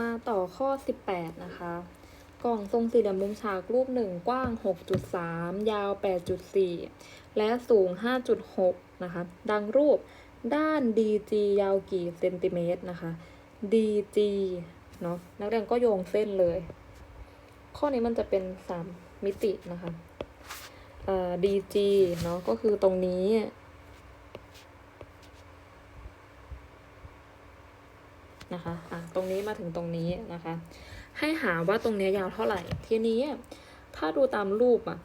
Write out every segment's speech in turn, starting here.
มาต่อข้อ 18 นะคะ กล่องทรงสี่เหลี่ยมมุมฉากรูปหนึ่งกว้าง 6.3 ยาว 8.4 และสูง 5.6 นะคะ ดังรูปด้าน DG ยาวกี่เซนติเมตรนะคะ DG เนาะนักเรียนก็โยงเส้นเลย ข้อนี้มันจะเป็น 3 มิตินะคะเอ่อ DG เนาะก็คือตรงนี้ นะคะอะตรงนี้มาถึงตรงนี้นะคะ ให้หาว่าตรงเนี้ยยาวเท่าไหร่ ทีนี้ถ้าดูตามรูปอะ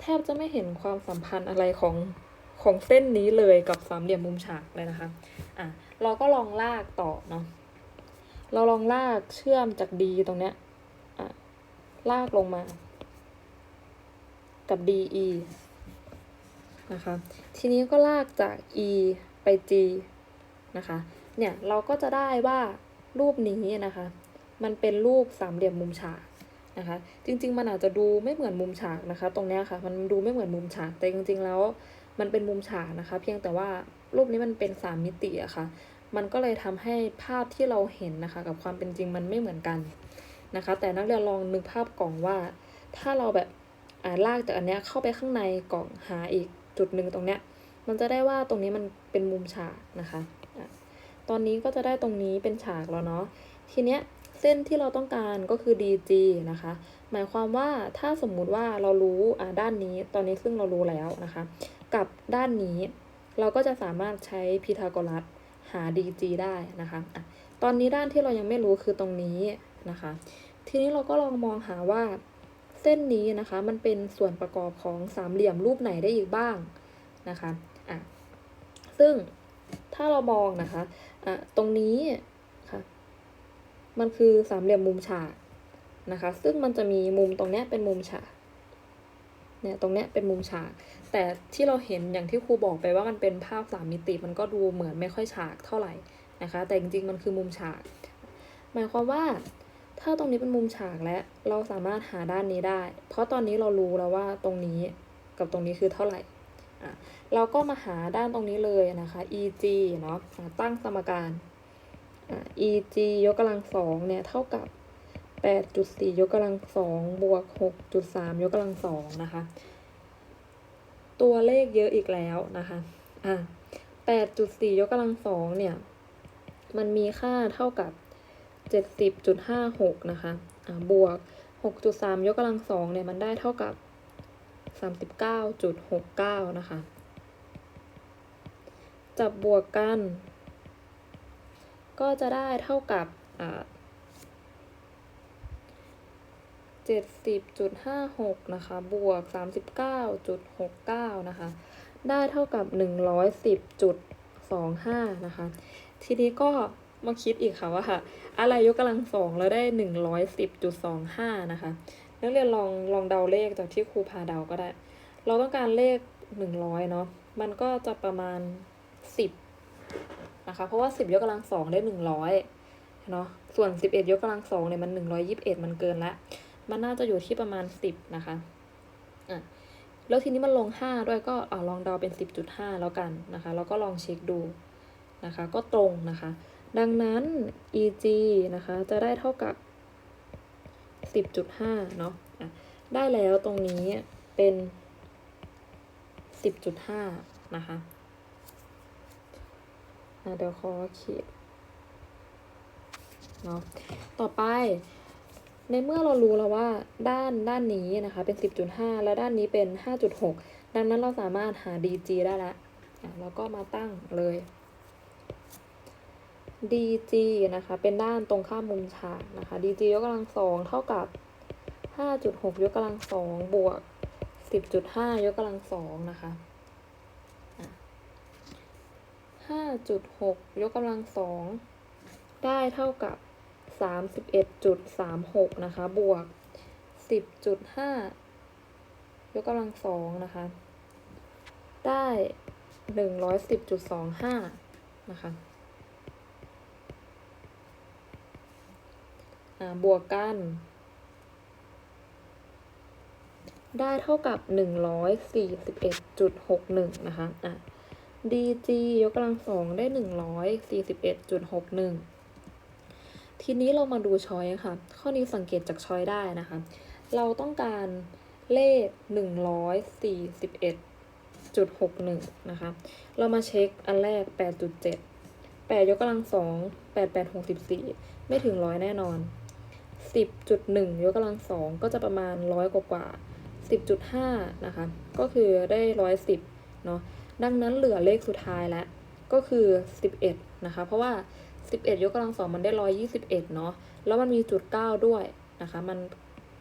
แทบจะไม่เห็นความสัมพันธ์อะไรของของเส้นนี้เลยกับสามเหลี่ยมมุมฉากเลยนะคะอะเราก็ลองลากต่อเนาะเราลองลากเชื่อมจาก D ตรงเนี้ยอะลากลงมา กับ DE นะคะ ทีนี้ก็ลากจาก E ไป G นะคะ เนี่ยเราก็จะได้ว่ารูปนี้นะคะ มันเป็นรูปสามเหลี่ยมมุมฉากนะคะ จริง ๆ มันอาจจะดูไม่เหมือนมุมฉากนะคะ ตรงเนี้ยค่ะ มันดูไม่เหมือนมุมฉาก แต่จริง ๆ แล้วมันเป็นมุมฉากนะคะ เพียงแต่ว่ารูปนี้มันเป็นสามมิติอะค่ะ มันก็เลยทำให้ภาพที่เราเห็นนะคะ กับความเป็นจริงมันไม่เหมือนกันนะคะ แต่นักเรียนลองนึกภาพกล่องว่า ถ้าเราแบบอ่าลากจากอันเนี้ยเข้าไปข้างในกล่องหาอีกจุดหนึ่งตรงเนี้ย มันจะได้ว่าตรงนี้มันเป็นมุมฉากนะคะ ตอนนี้ก็จะได้ตรงนี้เป็นฉากแล้วเนาะ ทีเนี้ยเส้นที่เราต้องการก็คือ DG นะคะ หมายความว่าถ้าสมมุติว่าเรารู้อ่าด้านนี้ ตอนนี้ซึ่งเรารู้แล้วนะคะ กับด้านนี้ เราก็จะสามารถใช้พีทาโกรัสหา DG ได้นะคะอะตอนนี้ด้านที่เรายังไม่รู้คือตรงนี้นะคะ ทีนี้เราก็ลองมองหาว่าเส้นนี้นะคะมันเป็นส่วนประกอบของสามเหลี่ยมรูปไหนได้อีกบ้างนะคะอะซึ่ง ถ้าเรามองนะคะอะตรงนี้ค่ะ มันคือสามเหลี่ยมมุมฉากนะคะ ซึ่งมันจะมีมุมตรงเนี้ยเป็นมุมฉากเนี่ยตรงเนี้ยเป็นมุมฉาก แต่ที่เราเห็นอย่างที่ครูบอกไปว่ามันเป็นภาพสามมิติมันก็ดูเหมือนไม่ค่อยฉากเท่าไหร่นะคะ แต่จริงๆมันคือมุมฉาก หมายความว่าถ้าตรงนี้เป็นมุมฉากและเราสามารถหาด้านนี้ได้ เพราะตอนนี้เรารู้แล้วว่าตรงนี้กับตรงนี้คือเท่าไหร่ เราก็มาหาด้านตรงนี้เลยนะคะ EG เนาะอะตั้งสมการ EG ยกกำลังสองเนี่ยเท่ากับ 8.4 ยกกำลังสองบวก 6.3 ยกกำลังสองนะคะ ตัวเลขเยอะอีกแล้วนะคะอ่า8.4 ยกกำลังสองเนี่ย มันมีค่าเท่ากับ 70.56 นะคะ อ่าบวก 6.3 ยกกำลังสองเนี่ยมันได้เท่ากับ 39.69 นะคะ จับบวกกัน ก็จะได้เท่ากับเจ็ดสิบจุดห้าหกนะคะ บวกสามสิบเก้าจุดหกเก้านะคะ ได้เท่ากับหนึ่งร้อยสิบจุดสองห้านะคะ ทีนี้ก็มาคิดอีกค่ะว่าอะไรยกกำลังสองแล้วได้หนึ่งร้อยสิบจุดสองห้านะคะ นักเรียนลองลองเดาเลขจากที่ครูพาเดาก็ได้ เราต้องการเลขหนึ่งร้อยเนาะ มันก็จะประมาณสิบนะคะ เพราะว่า10ยกกำลังสองได้100เนาะ ส่วน11ยกกำลังสองเนี่ยมัน121มันเกินละ มันน่าจะอยู่ที่ประมาณ10นะคะ อะ แล้วทีนี้มันลง5ด้วยก็อ่าลองเดาเป็น10.5แล้วกันนะคะ แล้วก็ลองเช็คดูนะคะ ก็ตรงนะคะ ดังนั้น EG นะคะ จะได้เท่ากับ 10.5 เนาะะได้แล้วตรงนี้เป็น 10.5 นะคะะเดี๋ยวขอเขีดเนาะต่อไป ในเมื่อเรารู้แล้วว่าด้านด้านนี้นะคะเป็น 10.5 และด้านนี้เป็น 5.6 ดังนั้นเราสามารถหา DG ได้แล้วอะแล้วก็มาตั้งเลย DG นะคะ เป็นด้านตรงข้ามมุมฉากนะคะ DG ยกกำลังสองเท่ากับ 5.6 ยกกำลังสองบวก 10.5 ยกกำลังสองนะคะห้าจุดหกยกกำลังสองได้เท่ากับสามสิบเอ็ดจุดสามหกนะคะ บวกสิบจุดห้ายกกำลังสองนะคะ ได้หนึ่งร้อยสิบจุดสองห้านะคะอ่า บวกกัน ได้เท่ากับหนึ่งร้อยสี่สิบเอ็ดจุดหกหนึ่งนะคะอะ DG ยกกำลังสองได้หนึ่งร้อยสี่สิบเอ็ดจุดหกหนึ่งทีนี้เรามาดูช้อยค่ะ ข้อนี้สังเกตจากช้อยได้นะคะ เราต้องการเลข 141.61 นะคะ เรามาเช็คอันแรก 8.7 8 ยกกำลัง2 8 8 64 ไม่ถึงร้อยแน่นอน 10.1 ยกกำลังสองก็จะประมาณร้อยกว่ากว่า10.5 นะคะ ก็คือได้ร้อยสิบเนาะ ดังนั้นเหลือเลขสุดท้ายแล้ว ก็คือ 11 นะคะ เพราะว่า 11 ยกกำลังสองมันได้121เนาะ แล้วมันมีจุด9ด้วยนะคะ มัน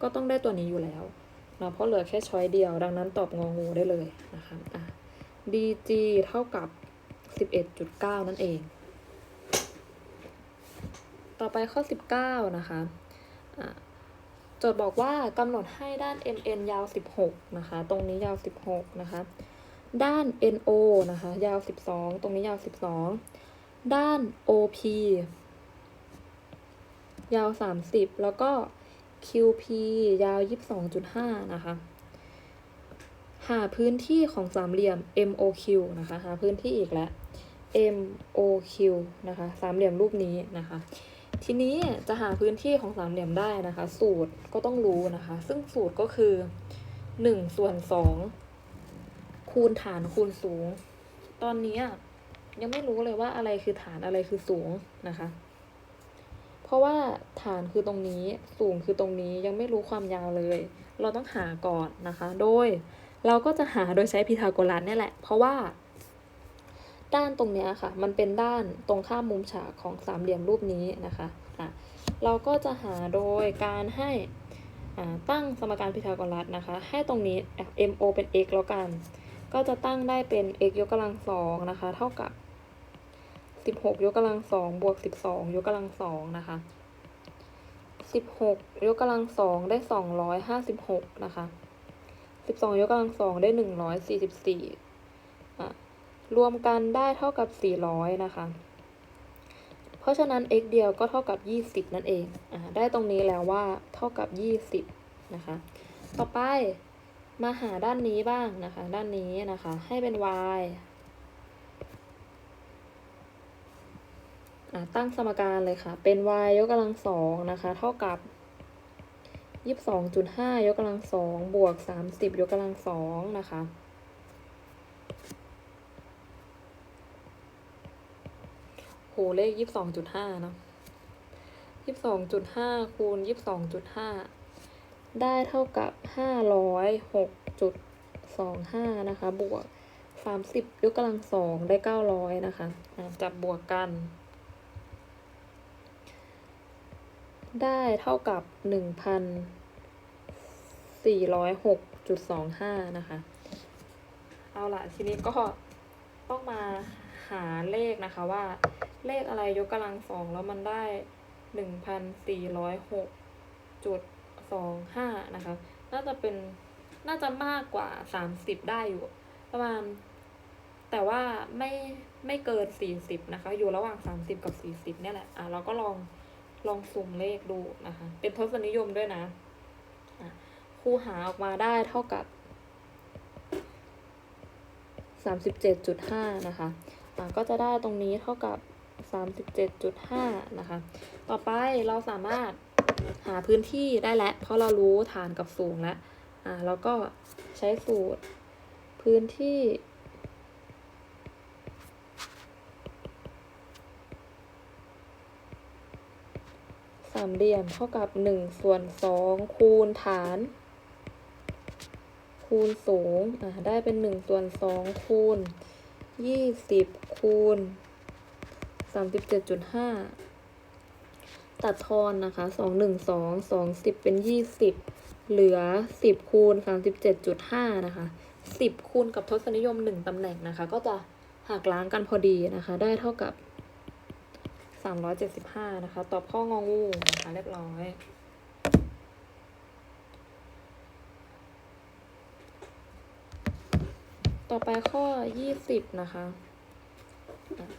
ก็ต้องได้ตัวนี้อยู่แล้วเนาะ เพราะเหลือแค่ช้อยเดียว ดังนั้นตอบงองูได้เลยนะคะอะ dg เท่ากับ 11.9 นั่นเอง ต่อไปข้อ 19 นะคะ โจทย์บอกว่ากำหนดให้ด้าน mn ยาว 16 นะคะ ตรงนี้ยาว 16 นะคะ ด้าน NO นะคะ ยาว 12 ตรงนี้ยาว 12 ด้าน OP ยาว 30 แล้วก็ QP ยาว 22.5 นะคะ หาพื้นที่ของสามเหลี่ยม MOQ นะคะ หาพื้นที่อีกแล้ว MOQ นะคะ สามเหลี่ยมรูปนี้นะคะ ทีนี้จะหาพื้นที่ของสามเหลี่ยมได้นะคะ สูตรก็ต้องรู้นะคะ ซึ่งสูตรก็คือ1ส่วน2คูณฐานคูณสูง ตอนนี้ยังไม่รู้เลยว่าอะไรคือฐานอะไรคือสูงนะคะ เพราะว่าฐานคือตรงนี้สูงคือตรงนี้ยังไม่รู้ความยาวเลย เราต้องหาก่อนนะคะ โดยเราก็จะหาโดยใช้พีทาโกรัสเนี่ยแหละ เพราะว่า ด้านตรงเนี้ยค่ะ มันเป็นด้านตรงข้ามมุมฉากของสามเหลี่ยมรูปนี้นะคะอะเราก็จะหาโดยการให้อ่าตั้งสมการพีทาโกรัสนะคะ ให้ตรงนี้ mo เป็น x แล้วกัน ก็จะตั้งได้เป็น x ยกกำลังสองนะคะ เท่ากับ 16 ยกกำลังสองบวก 12 ยกกำลังสองนะคะ 16 ยกกำลังสองได้ 256 นะคะ 12 ยกกำลังสองได้ 144อะ รวมกันได้เท่ากับ 400 นะคะ เพราะฉะนั้น x เดียวก็เท่ากับ 20 นั่นเองอได้ตรงนี้แล้วว่าเท่ากับ 20 นะคะ ต่อไปมาหาด้านนี้บ้างนะคะ ด้านนี้นะคะ ให้เป็น y ตั้งสมการเลยค่ะ เป็น y ยกกำลังสองนะคะ เท่ากับยี่สิบสองจุดห้ายกกำลังสองบวกสามสิบยกกำลังสองนะคะ โหเลขยี่สิบสองจุดห้าเนาะยี่สิบสองจุดห้าคูณยี่สิบสองจุดห้าได้เท่ากับห้าร้อยหกจุดสองห้านะคะ บวกสามสิบยกกำลังสองได้เก้าร้อยนะคะอะจับบวกกัน ได้เท่ากับหนึ่งพันสี่ร้อยหกจุดสองห้านะคะ เอาละทีนี้ก็ต้องมาหาเลขนะคะว่า เลขอะไรยกกำลังสองแล้วมันได้หนึ่งพันสี่ร้อยหกจุดสองห้านะคะ น่าจะเป็นน่าจะมากกว่าสามสิบได้อยู่ประมาณ แต่ว่าไม่ไม่เกินสี่สิบนะคะ อยู่ระหว่างสามสิบกับสี่สิบเนี่ยแหละ อะเราก็ลองลองสุ่มเลขดูนะคะ เป็นทศนิยมด้วยนะอะคูหาออกมาได้เท่ากับสามสิบเจ็ดจุดห้านะคะ อะก็จะได้ตรงนี้เท่ากับ สามสิบเจ็ดจุดห้านะคะ ต่อไปเราสามารถหาพื้นที่ได้แล้ว เพราะเรารู้ฐานกับสูงแล้ว อะแล้วก็ใช้สูตร พื้นที่ สามเหลี่ยมเท่ากับหนึ่งส่วนสองคูณฐาน คูณสูง อะได้เป็นหนึ่งส่วนสองคูณยี่สิบคูณ สามสิบเจ็ดจุดห้าตัดทอนนะคะสองหนึ่งสองสองสิบเป็นยี่สิบเหลือสิบคูณสามสิบเจ็ดจุดห้านะคะสิบคูณกับทศนิยมหนึ่งตำแหน่งนะคะ ก็จะหักล้างกันพอดีนะคะ ได้เท่ากับสามร้อยเจ็ดสิบห้านะคะ ตอบข้ององูนะคะ เรียบร้อยต่อไปข้อยี่สิบนะคะอะ